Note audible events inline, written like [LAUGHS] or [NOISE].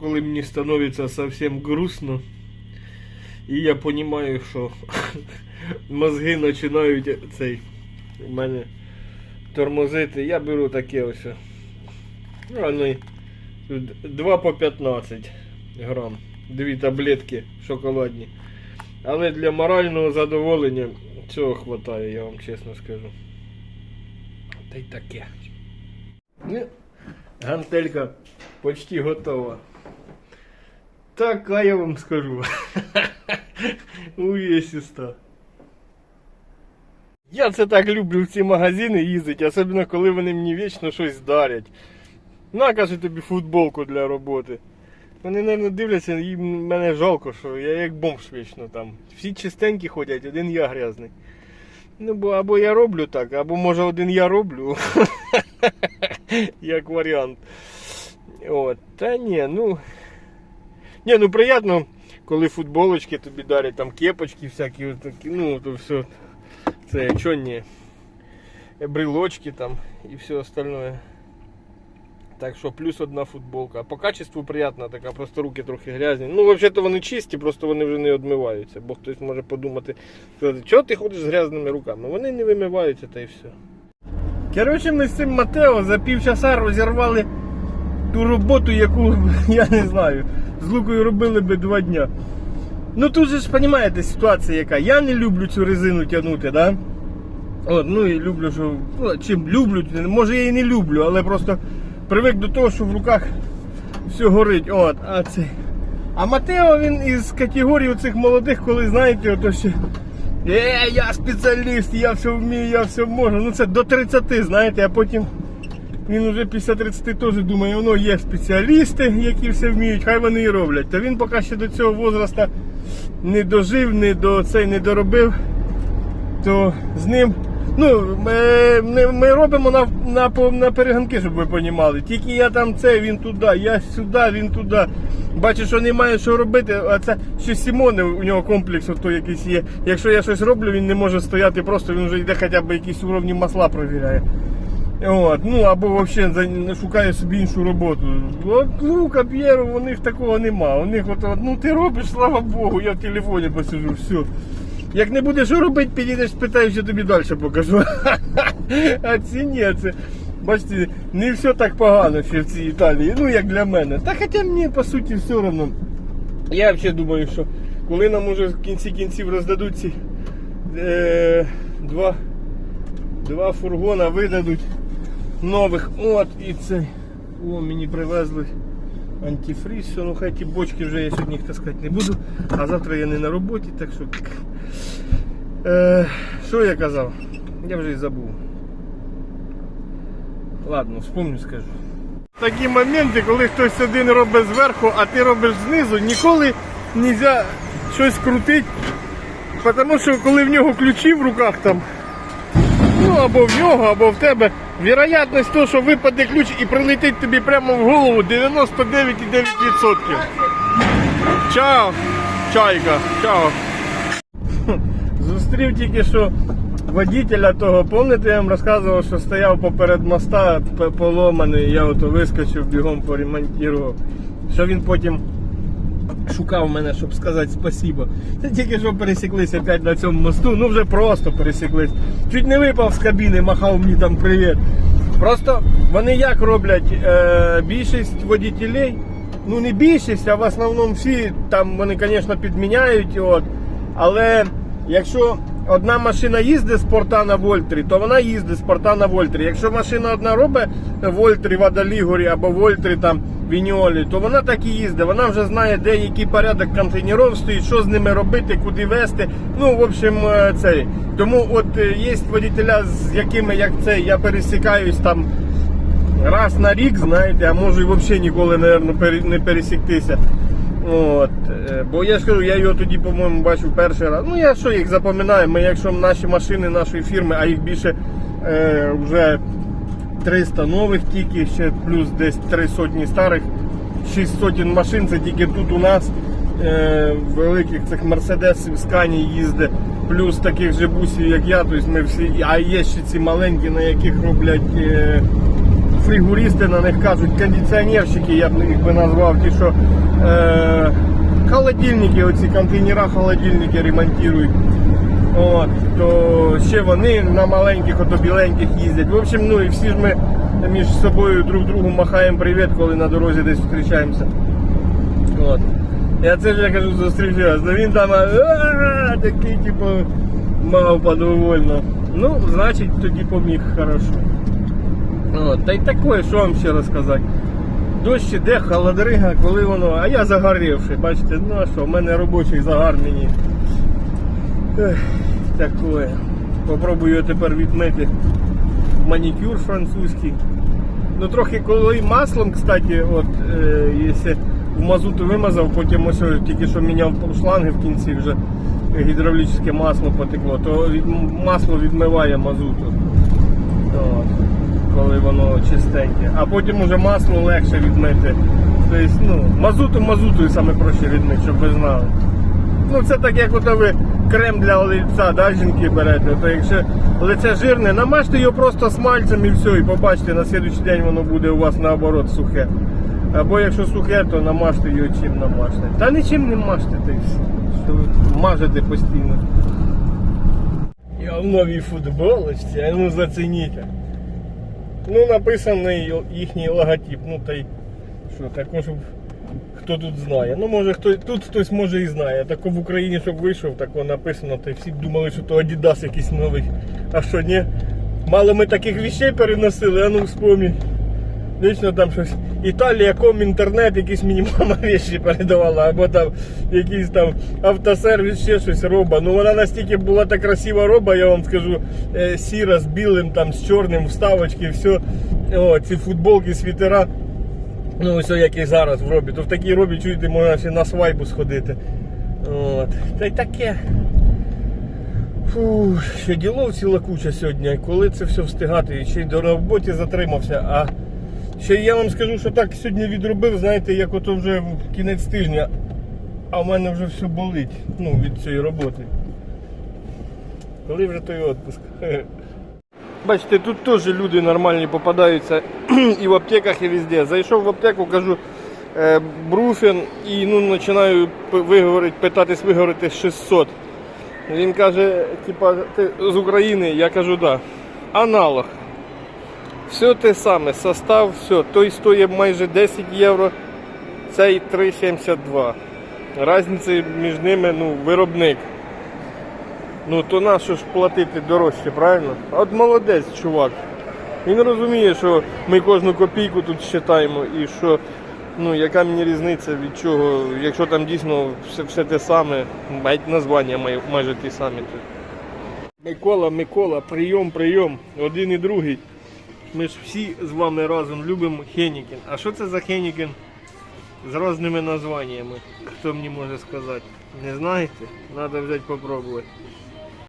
коли мені становиться зовсім грустно. І я розумію, що [LAUGHS] мозги починають цей у мене тормозити. Я беру таке ось. Ну, вони 2 по 15 грам. Дві таблетки шоколадні. Але для морального задоволення цього хватає, я вам чесно скажу. Та й таке. Ну, гантелька почти готова. Така я вам скажу. [LAUGHS] Увесиста. Я це так люблю в ці магазини їздити, особливо коли вони мені вічно щось дарять. На, каже тобі футболку для роботи. Вони, мабуть, дивляться, їм мене жалко, що я як бомж вічно там. Всі чистенькі ходять, один я грязний. Ну, бо або я роблю так, або може один я роблю. [LAUGHS] Як варіант. От. Та ні, ну. Ні, ну приємно, коли футболочки тобі дарять, там кепочки всякі, от такі, ну, то все. Це чо ні. Брелочки там і все остальное. Так що плюс одна футболка. По качеству приятна така, просто руки трохи грязні. Ну, взагалі-то вони чисті, просто вони вже не відмиваються. Бо хтось може подумати, чого ти ходиш з грязними руками? Вони не вимиваються та й все. Коротше, ми з цим Матео за півчаса розірвали ту роботу, яку, [LAUGHS] я не знаю, з Лукою робили би два дня. Ну тут же ж розумієте ситуація яка. Я не люблю цю резину тягнути, да? От, ну і люблю, що. Ну, чим люблю, може я і не люблю, але просто привик до того, що в руках все горить. От, а це. А Матео він із категорії цих молодих, коли знаєте, ото ще. Е, я спеціаліст, я все вмію, я все можу. Ну це до 30, знаєте, а потім він уже після 30 теж думає, воно є спеціалісти, які все вміють, хай вони і роблять. Та він поки ще до цього возраста не дожив, не до цей не доробив, то з ним. Ну, ми, ми, робимо на, на, на перегонки, щоб ви розуміли. Тільки я там це, він туди, я сюди, він туди. Бачу, що немає що робити, а це ще Сімоне, у нього комплекс ото якийсь є. Якщо я щось роблю, він не може стояти просто, він вже йде хоча б якісь уровні масла провіряє. От, ну або взагалі шукає собі іншу роботу. От Лука, П'єру, у них такого нема. У них от, ну ти робиш, слава Богу, я в телефоні посижу, все. Як не будеш робити, підійдеш, спитаєш, що тобі далі покажу. [LAUGHS] А ці ні, це. Бачите, не все так погано ще в цій Італії, ну як для мене. Та хоча мені по суті все одно. Я взагалі думаю, що коли нам уже в кінці кінців роздадуть ці е, два, два фургона видадуть нових. От і це. О, мені привезли антифриз. Все, ну хай ті бочки вже я сьогодні їх таскати не буду. А завтра я не на роботі, так що. Е, що я казав? Я вже і забув. Ладно, вспомню, скажу. Такі моменти, коли хтось один робить зверху, а ти робиш знизу, ніколи не можна щось крутити. Тому що коли в нього ключі в руках там, ну або в нього, або в тебе, вірогідність того, що випаде ключ і прилетить тобі прямо в голову 99,9%. Чао, чайка, чао. [LAUGHS] Зустрів тільки що водителя того, пам'ятаєте, я вам розказував, що стояв поперед моста поломаний, я ото вискочив, бігом поремонтував. Що він потім шукав мене, щоб сказати спасибо. Це тільки що пересіклися опять на цьому мосту, ну вже просто пересіклись. Чуть не випав з кабіни, махав мені там привіт. Просто вони як роблять е, більшість водітелей, ну не більшість, а в основному всі там вони, звісно, підміняють. От, але якщо одна машина їздить з порта на Вольтрі, то вона їздить з порта на Вольтрі. Якщо машина одна робить Вольтрі в Адалігорі або Вольтрі там в то вона так і їздить. Вона вже знає, де який порядок контейнерів стоїть, що з ними робити, куди везти. Ну, в общем, е, цей. Тому от е, є водителя, з якими як цей, я пересікаюсь там раз на рік, знаєте, а може і взагалі ніколи, мабуть, не пересіктися. От, е, бо я ж кажу, я його тоді, по-моєму, бачив перший раз. Ну я що їх запам'ятаю, ми якщо наші машини нашої фірми, а їх більше е, вже 300 нових тільки, ще плюс десь 3 сотні старих, 6 сотень машин, це тільки тут у нас е, великих цих мерседесів Скані їздить, плюс таких же бусів, як я, тобто ми всі, а є ще ці маленькі, на яких роблять. Е, фригуристи на них кажуть, кондиціонерщики, я б їх би назвав, ті, що е, холодильники, оці контейнера холодильники ремонтують. От, то ще вони на маленьких, ото біленьких їздять. В общем, ну і всі ж ми між собою друг другу махаємо привіт, коли на дорозі десь зустрічаємося. От. Я це ж я кажу, зустрічався. Ну він там такий, типу, мав довольно. Ну, значить, тоді поміг хорошо. От, та й таке, що вам ще розказати. Дощ іде, холодрига, коли воно. А я загорівший, бачите, ну а що, в мене робочий загар мені. Таке. Попробую тепер відмити. Манікюр французький. Ну трохи коли маслом, кстати, от е, якщо в мазуту вимазав, потім ось тільки що міняв шланги в кінці вже гідравлічне масло потекло, то від, масло відмиває мазуту. От, коли воно чистеньке. А потім уже масло легше відмити. Тобто, ну, мазуту мазутою саме проще відмити, щоб ви знали. Ну це так як ото ви крем для лиця, да, жінки берете. То якщо лице жирне, намажте його просто смальцем і все, і побачите, на слідуючий день воно буде у вас наоборот сухе. Або якщо сухе, то намажте його чим намажте. Та нічим не мажте, все. Що ви мажете постійно. Я в новій футболочці, а ну зацініть. Ну, написаний їхній логотип. Ну та й що, також хто тут знає. Ну може хто тут хтось може і знає. Тако в Україні, щоб вийшов, тако написано, та й всі думали, що то Adidas якийсь новий. А що ні? Мало ми таких вещей переносили, а ну вспомніть. Вічно там щось. Італія, ком інтернет, якісь мені мама вещі передавала, або там якийсь там автосервіс, ще щось роба. Ну вона настільки була та красива роба, я вам скажу, е, сіра з білим, там з чорним вставочки, все. О, ці футболки, світера. Ну, ось як і зараз в робі. То в такій робі чуєте, можна ще на свайпу сходити. От. Та й таке. Фу, ще ділов ціла куча сьогодні. Коли це все встигати? І ще й до роботі затримався. А ще я вам скажу, що так сьогодні відробив, знаєте, як ото вже кінець тижня. А в мене вже все болить ну, від цієї роботи. Коли вже той відпуск? [LAUGHS] Бачите, тут теж люди нормальні попадаються [CLEARS THROAT] і в аптеках, і везде. Зайшов в аптеку, кажу е, бруфен і ну, починаю виговорити, питатись виговорити 600. Він каже, типа, ти з України, я кажу, да. Аналог. Все те саме, состав, все. Той стоїть майже 10 євро, цей 3,72. Разниця між ними ну, виробник. Ну то на що ж платити дорожче, правильно? От молодець, чувак. Він розуміє, що ми кожну копійку тут считаємо і що ну яка мені різниця від чого, якщо там дійсно все, все те саме, навіть названня май- майже ті самі. тут. Микола, Микола, прийом, прийом, один і другий. Ми ж всі з вами разом любимо Хенікін. А що це за Хенікін? З різними названнями. Хто мені може сказати? Не знаєте? Треба взяти попробувати.